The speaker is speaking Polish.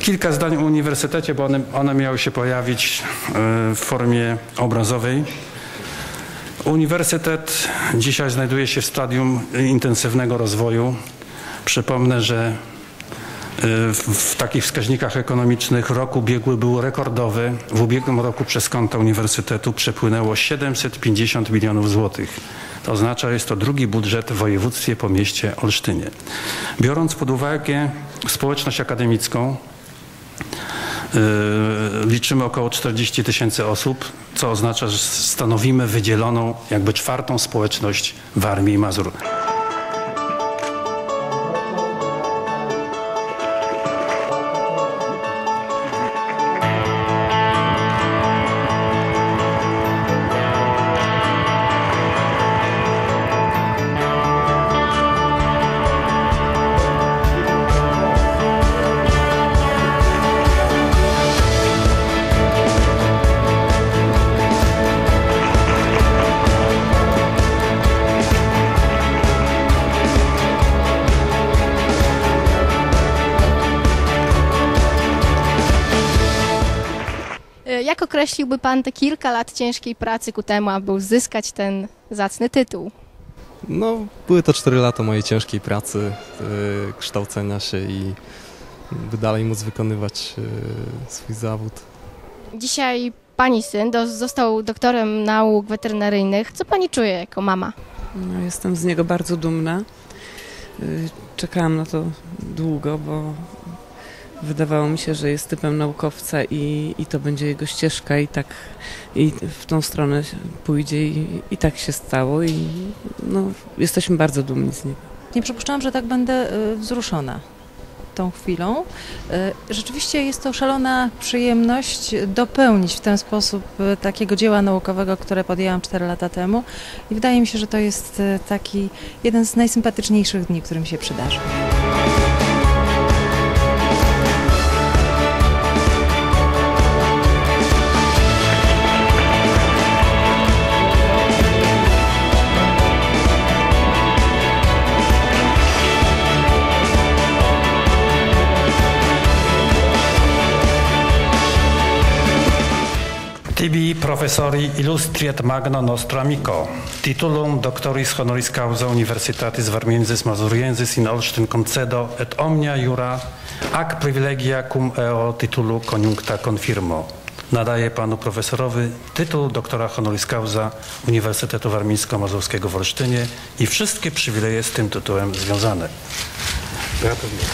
kilka zdań o uniwersytecie, bo one, one miały się pojawić e, w formie obrazowej. Uniwersytet dzisiaj znajduje się w stadium intensywnego rozwoju. Przypomnę, że e, w, takich wskaźnikach ekonomicznych rok ubiegły był rekordowy. W ubiegłym roku przez konta uniwersytetu przepłynęło 750 milionów złotych. To oznacza, jest to drugi budżet w województwie po mieście Olsztynie. Biorąc pod uwagę społeczność akademicką, liczymy około 40 tysięcy osób, co oznacza, że stanowimy wydzieloną jakby czwartą społeczność w Armii Mazur. Określiłby Pan te kilka lat ciężkiej pracy ku temu, aby uzyskać ten zacny tytuł? No, były to 4 lata mojej ciężkiej pracy, e, kształcenia się i by dalej móc wykonywać e, swój zawód. Dzisiaj Pani syn do, został doktorem nauk weterynaryjnych. Co Pani czuje jako mama? No, jestem z niego bardzo dumna. Y, Czekałam na to długo, bo wydawało mi się, że jest typem naukowca i, i to będzie jego ścieżka i tak i w tą stronę pójdzie i, i tak się stało i no, jesteśmy bardzo dumni z niego. Nie przypuszczałam, że tak będę y, wzruszona tą chwilą. Y, Rzeczywiście jest to szalona przyjemność dopełnić w ten sposób y, takiego dzieła naukowego, które podjęłam 4 lata temu i wydaje mi się, że to jest taki jeden z najsympatyczniejszych dni, który mi się przydarzył. Tibi professori illustriet magna nostra amico, titulum doctoris honoris causa Universitatis Varmiensis Mazuriensis in Olsztyn concedo et omnia jura ac privilegia cum eo titulu coniuncta confirmo. Nadaje panu profesorowi tytuł doktora honoris causa Uniwersytetu Warmińsko-Mazurskiego w Olsztynie i wszystkie przywileje z tym tytułem związane. Gratuluję.